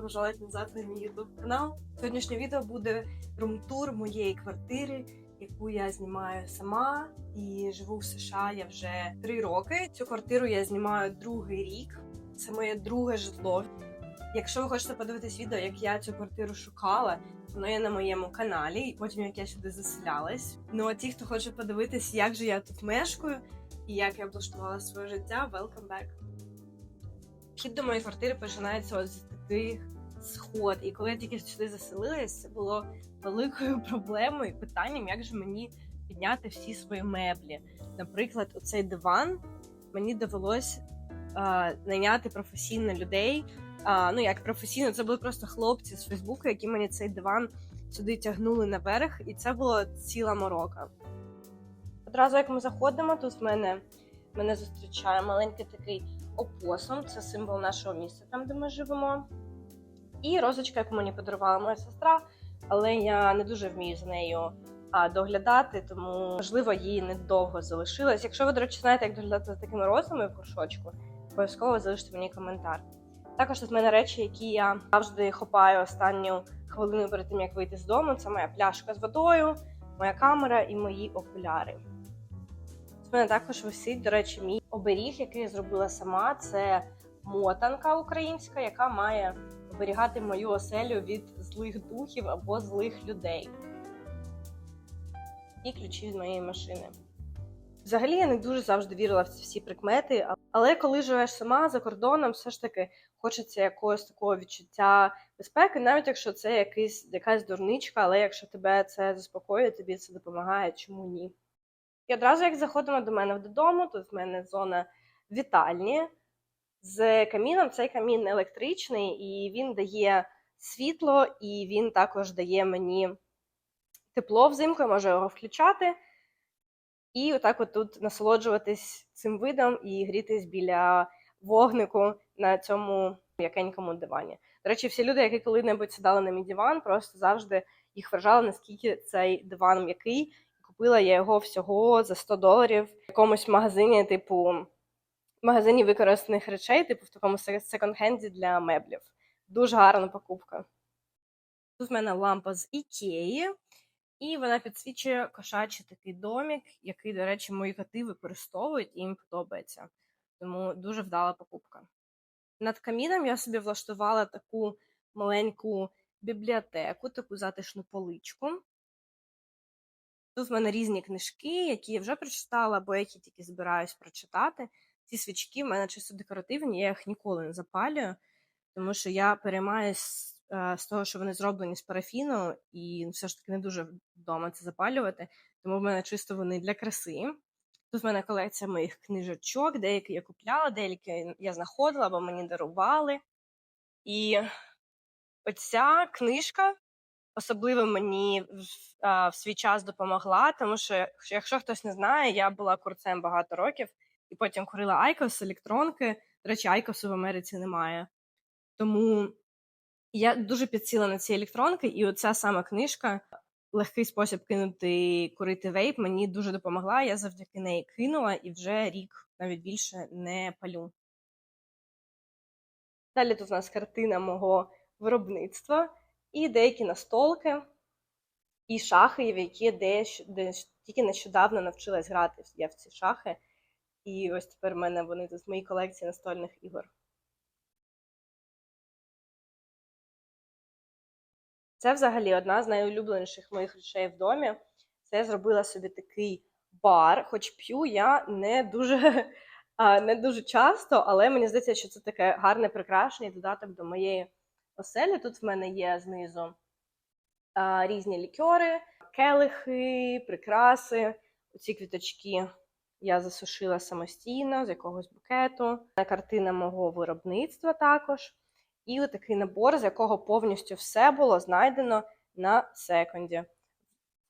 добро назад на мій YouTube канал. Сьогоднішнє відео буде рум-тур моєї квартири, яку я знімаю сама і живу в США я вже три роки. Цю квартиру я знімаю другий рік. Це моє друге житло. Якщо ви хочете подивитись відео, як я цю квартиру шукала, воно є на моєму каналі, і потім як я сюди заселялась. Ну а ті, хто хоче подивитись, як же я тут мешкаю і як я облаштувала своє життя, welcome back. Вхід до моєї квартири починається ось з таких сход. І коли я тільки сюди заселилась, це було великою проблемою, і питанням, як же мені підняти всі свої меблі. Наприклад, оцей диван мені довелось а, найняти професійно людей. А, ну як професійно, це були просто хлопці з Фейсбуку, які мені цей диван сюди тягнули наверх, і це була ціла морока. Одразу як ми заходимо, тут в мене мене зустрічає маленький такий опосум, це символ нашого міста, там де ми живемо. І розочка, яку мені подарувала моя сестра, але я не дуже вмію за нею доглядати, тому можливо її недовго залишилось. Якщо ви, до речі, знаєте, як доглядати за такими розами в горшочку, обов'язково залиште мені коментар. Також тут в мене речі, які я завжди хопаю останню хвилину перед тим, як вийти з дому. Це моя пляшка з водою, моя камера і мої окуляри. У мене також висить, до речі, мій оберіг, який я зробила сама. Це мотанка українська, яка має оберігати мою оселю від злих духів або злих людей. І ключі від моєї машини. Взагалі я не дуже завжди вірила в ці всі прикмети, але коли живеш сама за кордоном, все ж таки хочеться якогось такого відчуття безпеки, навіть якщо це якийсь, якась дурничка, але якщо тебе це заспокоює, тобі це допомагає, чому ні? І одразу, як заходимо до мене додому, тут в мене зона вітальні з каміном. Цей камін електричний, і він дає світло, і він також дає мені тепло взимку, я можу його включати. І отак от тут насолоджуватись цим видом і грітись біля вогнику на цьому м'якенькому дивані. До речі, всі люди, які коли-небудь сідали на мій диван, просто завжди їх вражали, наскільки цей диван м'який. Купила я його всього за 100 доларів в якомусь магазині, типу магазині використаних речей, типу в такому секонд-хенді для меблів. Дуже гарна покупка. Тут в мене лампа з Ікеї, і вона підсвічує кошачий такий домік, який, до речі, мої коти використовують і їм подобається. Тому дуже вдала покупка. Над каміном я собі влаштувала таку маленьку бібліотеку, таку затишну поличку. Тут в мене різні книжки, які я вже прочитала, або які тільки збираюсь прочитати. Ці свічки в мене чисто декоративні, я їх ніколи не запалюю, тому що я переймаюсь з того, що вони зроблені з парафіну, і все ж таки не дуже вдома це запалювати. Тому в мене чисто вони для краси. Тут в мене колекція моїх книжечок, деякі я купляла, деякі я знаходила, або мені дарували. І оця книжка особливо мені а, в свій час допомогла, тому що, якщо хтось не знає, я була курцем багато років і потім курила Айкос, електронки. До речі, Айкосу в Америці немає. Тому я дуже підсіла на ці електронки, і оця сама книжка, легкий спосіб кинути курити вейп, мені дуже допомогла. Я завдяки неї кинула і вже рік навіть більше не палю. Далі тут у нас картина мого виробництва і деякі настолки, і шахи, в які де тільки нещодавно навчилась грати я в ці шахи. І ось тепер в мене вони тут в моїй колекції настольних ігор. Це взагалі одна з найулюбленіших моїх речей в домі. Це я зробила собі такий бар, хоч п'ю я не дуже не дуже часто, але мені здається, що це таке гарне прикрашення додаток до моєї оселі. Тут в мене є знизу різні лікьори, келихи, прикраси. Оці квіточки я засушила самостійно з якогось букету. Картина мого виробництва також. І отакий набор, з якого повністю все було знайдено на секунді.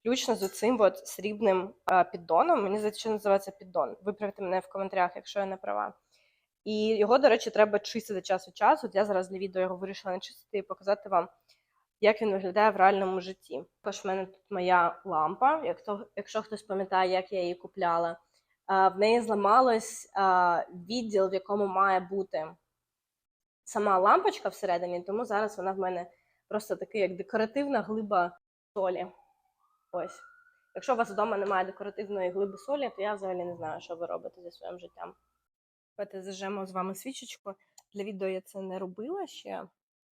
Включно з цим от срібним піддоном. Мені здається, що називається піддон. Виправте мене в коментарях, якщо я не права. І його, до речі, треба чистити час від часу. От я зараз для відео його вирішила не чистити і показати вам, як він виглядає в реальному житті. Також в мене тут моя лампа, якщо хтось пам'ятає, як я її купляла. В неї зламалось відділ, в якому має бути сама лампочка всередині, тому зараз вона в мене просто такий, як декоративна глиба солі. Ось. Якщо у вас вдома немає декоративної глиби солі, то я взагалі не знаю, що ви робите зі своїм життям. Давайте зажжемо з вами свічечку. Для відео я це не робила ще.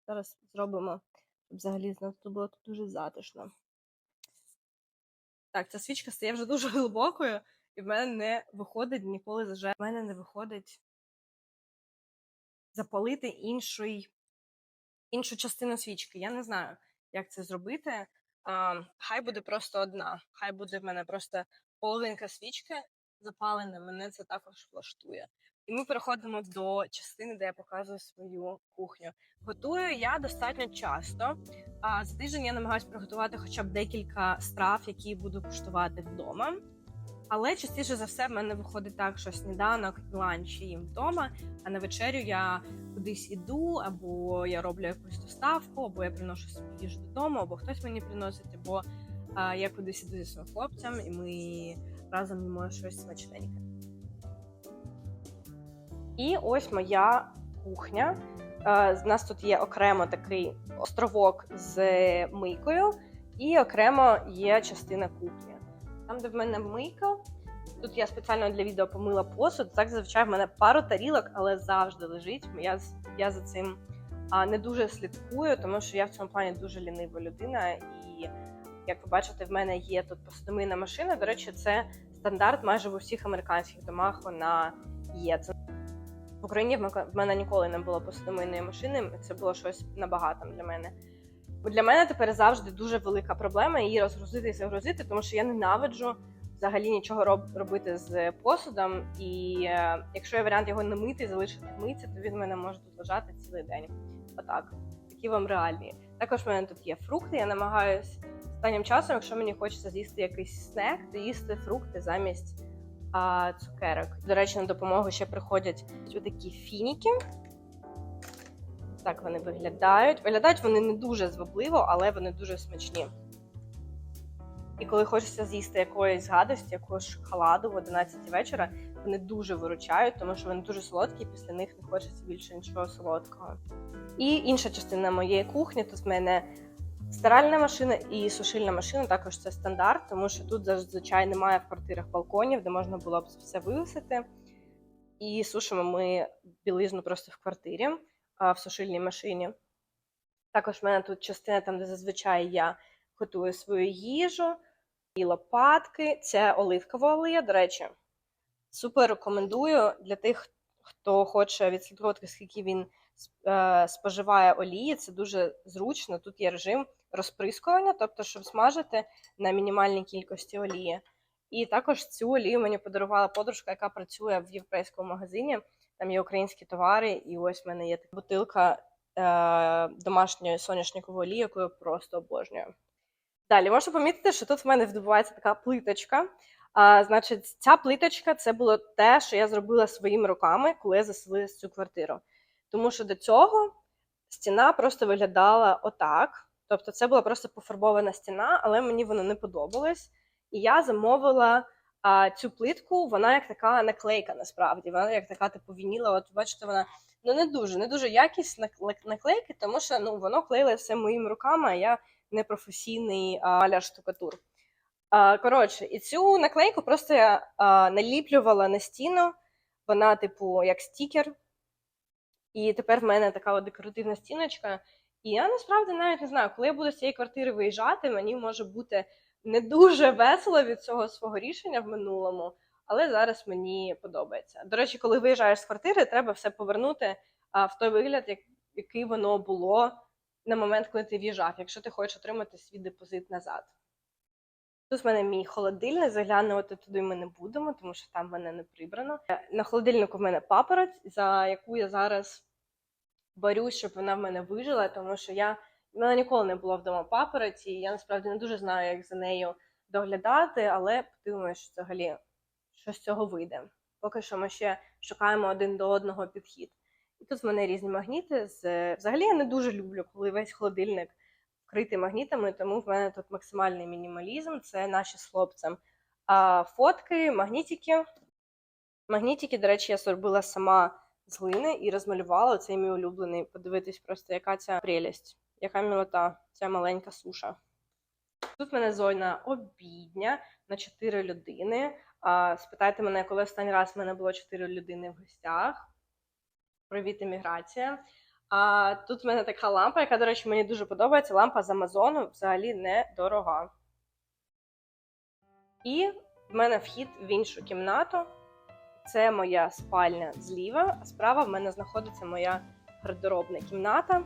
Зараз зробимо, щоб взагалі з нас тут було дуже затишно. Так, ця свічка стає вже дуже глибокою, і в мене не виходить ніколи заже. В мене не виходить запалити інший, іншу частину свічки. Я не знаю, як це зробити. А, хай буде просто одна. Хай буде в мене просто половинка свічки запалена, мене це також влаштує. І ми переходимо до частини, де я показую свою кухню. Готую я достатньо часто. А за тиждень я намагаюся приготувати хоча б декілька страв, які буду куштувати вдома. Але частіше за все в мене виходить так, що сніданок ланч їм вдома, а на вечерю я кудись іду, або я роблю якусь доставку, або я приношу собі їжу додому, або хтось мені приносить, або а, я кудись іду зі своїм хлопцем, і ми разом їмо щось смачненьке. І ось моя кухня. В нас тут є окремо такий островок з мийкою, і окремо є частина кухні. Там, де в мене мийка, тут я спеціально для відео помила посуд. Так зазвичай в мене пару тарілок, але завжди лежить. Я, я за цим а, не дуже слідкую, тому що я в цьому плані дуже лінива людина. І як ви бачите, в мене є тут посудомийна машина. До речі, це стандарт майже в усіх американських домах вона є. Це в Україні в ме- в мене ніколи не було посудомийної машини. Це було щось набагато для мене. Бо для мене тепер завжди дуже велика проблема її розгрузити і загрузити, тому що я ненавиджу взагалі нічого роб- робити з посудом. І е, якщо є варіант його не мити і залишити в то він в мене може тут лежати цілий день. Отак. Такі вам реалії. Також в мене тут є фрукти. Я намагаюсь останнім часом, якщо мені хочеться з'їсти якийсь снек, то їсти фрукти замість а, цукерок. До речі, на допомогу ще приходять такі фініки. Так вони виглядають. Виглядають вони не дуже звабливо, але вони дуже смачні. І коли хочеться з'їсти якоїсь гадості, якогось шоколаду в 11 вечора, вони дуже виручають, тому що вони дуже солодкі, і після них не хочеться більше нічого солодкого. І інша частина моєї кухні тут в мене стиральна машина і сушильна машина також це стандарт, тому що тут зазвичай немає в квартирах балконів, де можна було б все вивісити. І сушимо ми білизну просто в квартирі, в сушильній машині. Також в мене тут частина, там, де зазвичай я готую свою їжу, і лопатки. Це оливкова олія. До речі, супер рекомендую для тих, хто хоче відслідкувати, скільки він е, споживає олії. Це дуже зручно. Тут є режим розприскування, тобто, щоб смажити на мінімальній кількості олії. І також цю олію мені подарувала подружка, яка працює в європейському магазині. Там є українські товари, і ось в мене є така бутилка е, домашньої соняшникової олії, яку я просто обожнюю. Далі можна помітити, що тут в мене відбувається така плиточка. А, значить, ця плиточка це було те, що я зробила своїми руками, коли я заселилася в цю квартиру. Тому що до цього стіна просто виглядала отак. Тобто, це була просто пофарбована стіна, але мені воно не подобалось. І я замовила а, цю плитку, вона як така наклейка, насправді. Вона як така типу вініла. От бачите, вона ну не дуже, не дуже якісна наклейки, тому що ну воно клеїло все моїми руками, а я непрофесійний а, маляр штукатур. А, коротше, і цю наклейку просто я а, наліплювала на стіну. Вона, типу, як стікер. І тепер в мене така от декоративна стіночка. І я насправді навіть не знаю, коли я буду з цієї квартири виїжджати, мені може бути не дуже весело від цього свого рішення в минулому, але зараз мені подобається. До речі, коли виїжджаєш з квартири, треба все повернути в той вигляд, як, який воно було на момент, коли ти в'їжджав, якщо ти хочеш отримати свій депозит назад. Тут в мене мій холодильник, заглянути туди ми не будемо, тому що там в мене не прибрано. На холодильнику в мене папороть, за яку я зараз борюсь, щоб вона в мене вижила, тому що я в мене ніколи не було вдома папороті, і я насправді не дуже знаю, як за нею доглядати, але подивимося, що взагалі що з цього вийде. Поки що ми ще шукаємо один до одного підхід. І тут в мене різні магніти. Взагалі я не дуже люблю, коли весь холодильник вкритий магнітами, тому в мене тут максимальний мінімалізм. Це наші з хлопцем а, фотки, магнітики. Магнітики, до речі, я зробила сама з глини і розмалювала цей мій улюблений. Подивитись просто, яка ця прелість, яка мілота, ця маленька суша. Тут в мене зона обідня на 4 людини. Спитайте мене, коли останній раз в мене було 4 людини в гостях. Привіт, еміграція. А тут в мене така лампа, яка, до речі, мені дуже подобається. Лампа з Амазону взагалі недорога. І в мене вхід в іншу кімнату. Це моя спальня зліва, а справа в мене знаходиться моя гардеробна кімната,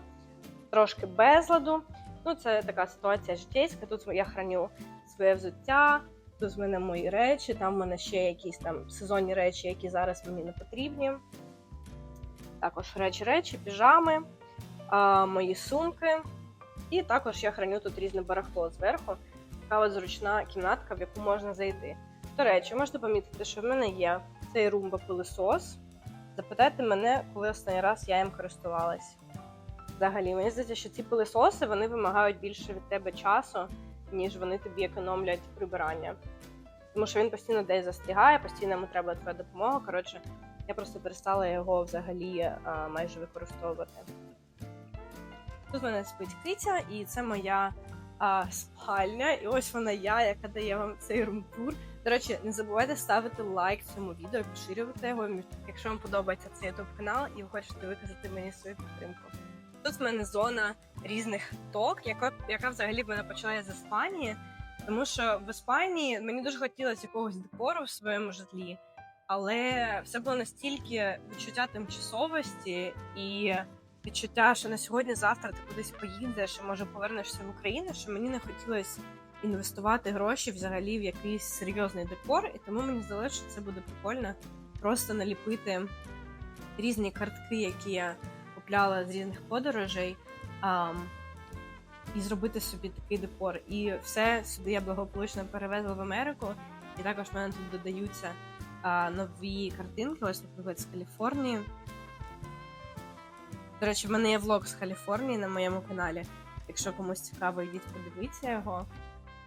трошки безладу. Ну, це така ситуація житейська. Тут я храню своє взуття, тут в мене мої речі, там в мене ще якісь там сезонні речі, які зараз мені не потрібні. Також речі, речі, піжами, а, мої сумки. І також я храню тут різне барахло зверху. Така от зручна кімнатка, в яку можна зайти. До речі, можете помітити, що в мене є цей румба пилисос. Запитайте мене, коли останній раз я їм користувалась. Взагалі, мені здається, що ці пилисоси вони вимагають більше від тебе часу, ніж вони тобі економлять прибирання. Тому що він постійно десь застрягає, постійно йому треба твоя допомога. Коротше, я просто перестала його взагалі а, майже використовувати. Тут в мене спить киця, і це моя а, спальня. І ось вона я, яка дає вам цей румтур. До речі, не забувайте ставити лайк цьому відео, поширювати його, якщо вам подобається цей youtube канал і ви хочете виказати мені свою підтримку. Тут в мене зона різних ток, яка, яка взагалі в мене почала з Іспанії, тому що в Іспанії мені дуже хотілося якогось декору в своєму житлі, але все було настільки відчуття тимчасовості і відчуття, що на сьогодні-завтра ти кудись поїдеш, і може повернешся в Україну, що мені не хотілося інвестувати гроші взагалі в якийсь серйозний декор, і тому мені здалося, що це буде прикольно просто наліпити різні картки, які я купляла з різних подорожей, а, і зробити собі такий декор. І все сюди я благополучно перевезла в Америку, і також в мене тут додаються а, нові картинки, ось, наприклад, з Каліфорнії. До речі, в мене є влог з Каліфорнії на моєму каналі. Якщо комусь цікаво, йдіть подивіться його.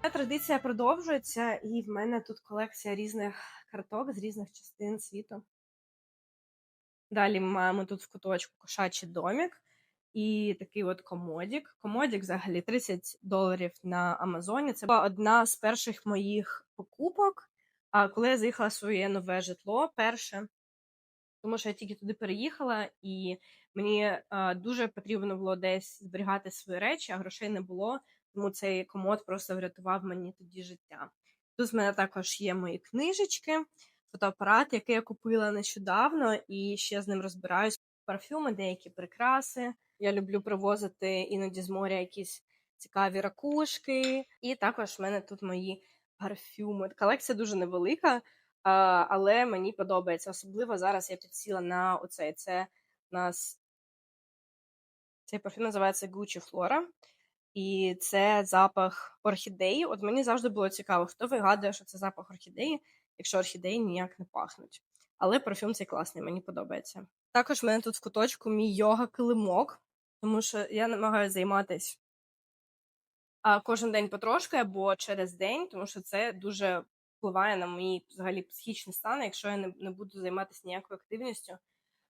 Ця традиція продовжується, і в мене тут колекція різних карток з різних частин світу. Далі ми маємо тут в куточку кошачий домік і такий от комодік. Комодік взагалі 30 доларів на Амазоні. Це була одна з перших моїх покупок. Коли я заїхала в своє нове житло, перше, тому що я тільки туди переїхала, і мені дуже потрібно було десь зберігати свої речі, а грошей не було. Тому цей комод просто врятував мені тоді життя. Тут в мене також є мої книжечки, фотоапарат, який я купила нещодавно, і ще з ним розбираюсь. Парфюми, деякі прикраси. Я люблю привозити іноді з моря якісь цікаві ракушки. І також в мене тут мої парфюми. Колекція дуже невелика, але мені подобається. Особливо зараз я підсіла на оцей. Це нас цей парфюм називається Gucci Flora. І це запах орхідеї. От мені завжди було цікаво, хто вигадує, що це запах орхідеї, якщо орхідеї ніяк не пахнуть. Але парфюм цей класний, мені подобається. Також в мене тут в куточку мій йога-килимок, тому що я намагаюся займатися кожен день потрошки або через день, тому що це дуже впливає на мій взагалі психічний стан. Якщо я не, не буду займатися ніякою активністю,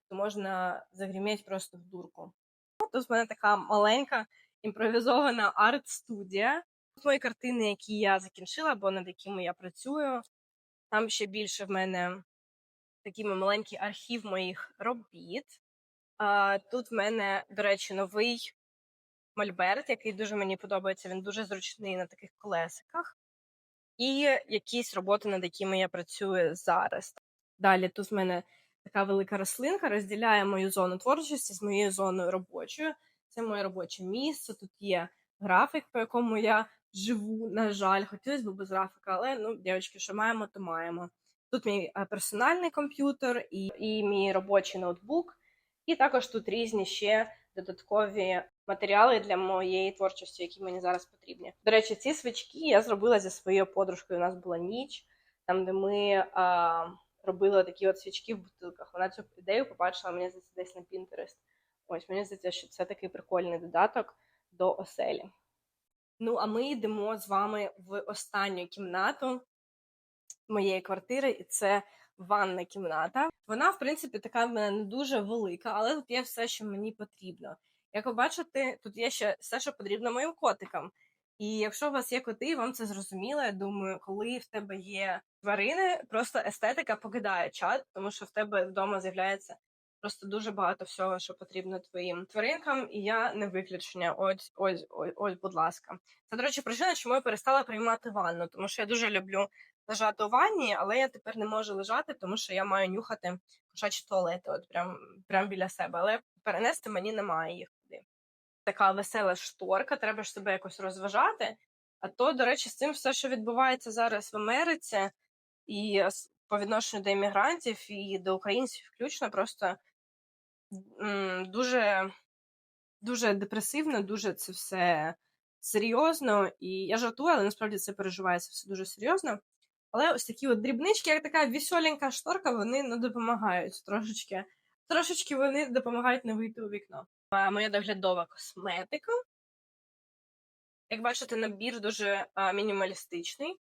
то можна загріміти просто в дурку. Тут в мене така маленька імпровізована арт-студія. Тут мої картини, які я закінчила, або над якими я працюю. Там ще більше в мене такий маленький архів моїх робіт. Тут в мене, до речі, новий мольберт, який дуже мені подобається. Він дуже зручний на таких колесиках. І якісь роботи, над якими я працюю зараз. Далі тут в мене така велика рослинка розділяє мою зону творчості з моєю зоною робочою. Це моє робоче місце. Тут є графік, по якому я живу. На жаль, хотілося б без графіка, але ну, дівчатки, що маємо, то маємо. Тут мій персональний комп'ютер і, і мій робочий ноутбук, і також тут різні ще додаткові матеріали для моєї творчості, які мені зараз потрібні. До речі, ці свічки я зробила зі своєю подружкою. У нас була ніч, там де ми а, робили такі от свічки в бутилках. Вона цю ідею побачила мені десь на Pinterest. Ось мені здається, що це такий прикольний додаток до оселі. Ну, а ми йдемо з вами в останню кімнату моєї квартири, і це ванна кімната. Вона, в принципі, така в мене не дуже велика, але тут є все, що мені потрібно. Як ви бачите, тут є ще все, що потрібно моїм котикам. І якщо у вас є коти, вам це зрозуміло. Я думаю, коли в тебе є тварини, просто естетика покидає чат, тому що в тебе вдома з'являється просто дуже багато всього, що потрібно твоїм тваринкам, і я не виключення. Ось, ось, ось, ось, будь ласка. Це, до речі, причина, чому я перестала приймати ванну, тому що я дуже люблю лежати у ванні, але я тепер не можу лежати, тому що я маю нюхати кошачі туалети, от прям, прям біля себе. Але перенести мені немає їх туди. Така весела шторка, треба ж себе якось розважати. А то, до речі, з цим все, що відбувається зараз в Америці, і по відношенню до іммігрантів і до українців, включно, просто дуже, дуже депресивно, дуже це все серйозно. І я жартую, але насправді це переживається все дуже серйозно. Але ось такі от дрібнички, як така веселенька шторка, вони не допомагають трошечки. Трошечки вони допомагають не вийти у вікно. Моя доглядова косметика. Як бачите, набір дуже а, мінімалістичний.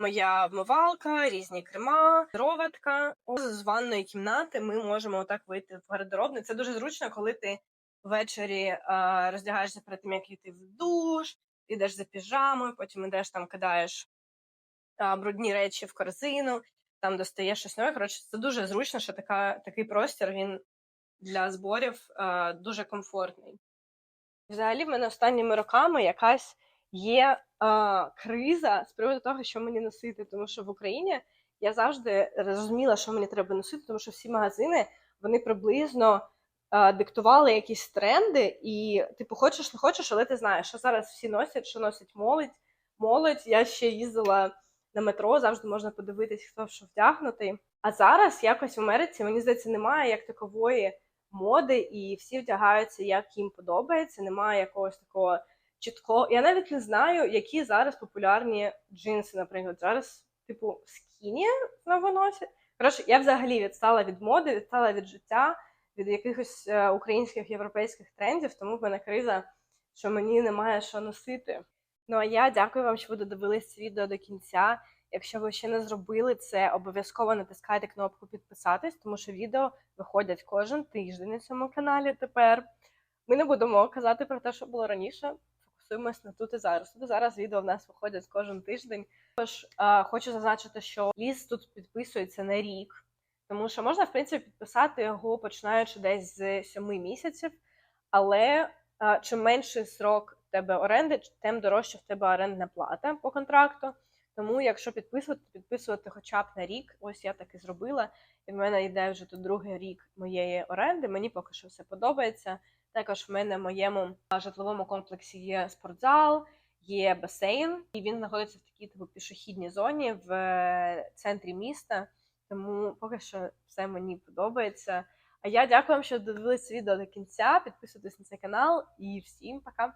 Моя вмивалка, різні крема, роватка. З ванної кімнати ми можемо отак вийти в гардеробну. Це дуже зручно, коли ти ввечері роздягаєшся перед тим, як йти в душ, йдеш за піжамою, потім йдеш там, кидаєш брудні речі в корзину, там достаєш щось нове. Коротше, це дуже зручно, що така, такий простір він для зборів дуже комфортний. Взагалі, в мене останніми роками якась є а, криза з приводу того, що мені носити, тому що в Україні я завжди розуміла, що мені треба носити, тому що всі магазини вони приблизно а, диктували якісь тренди, і типу, хочеш, не хочеш, але ти знаєш, що зараз всі носять, що носить молодь. Молодь. Я ще їздила на метро, завжди можна подивитись, хто що вдягнутий. А зараз якось в Америці, мені здається, немає як такової моди, і всі вдягаються, як їм подобається. Немає якогось такого чіткого. Я навіть не знаю, які зараз популярні джинси, наприклад. Зараз, типу, скіні знову носять. Коротше, я взагалі відстала від моди, відстала від життя, від якихось е, українських європейських трендів, тому в мене криза, що мені немає що носити. Ну а я дякую вам, що ви додивились це відео до кінця. Якщо ви ще не зробили це, обов'язково натискайте кнопку підписатись, тому що відео виходять кожен тиждень на цьому каналі тепер. Ми не будемо казати про те, що було раніше. Фокусуємось на тут і зараз. Тут і зараз відео в нас виходять кожен тиждень. Тож а, хочу зазначити, що ліс тут підписується на рік, тому що можна, в принципі, підписати його починаючи десь з сьоми місяців, але а, чим менший срок тебе оренди, тим дорожче в тебе орендна плата по контракту. Тому, якщо підписувати, то підписувати хоча б на рік, ось я так і зробила. І в мене йде вже тут другий рік моєї оренди. Мені поки що все подобається. Також в мене в моєму житловому комплексі є спортзал, є басейн, і він знаходиться в такій типу пішохідній зоні в е, центрі міста. Тому поки що все мені подобається. А я дякую вам, що додивились відео до кінця. Підписуйтесь на цей канал і всім пока!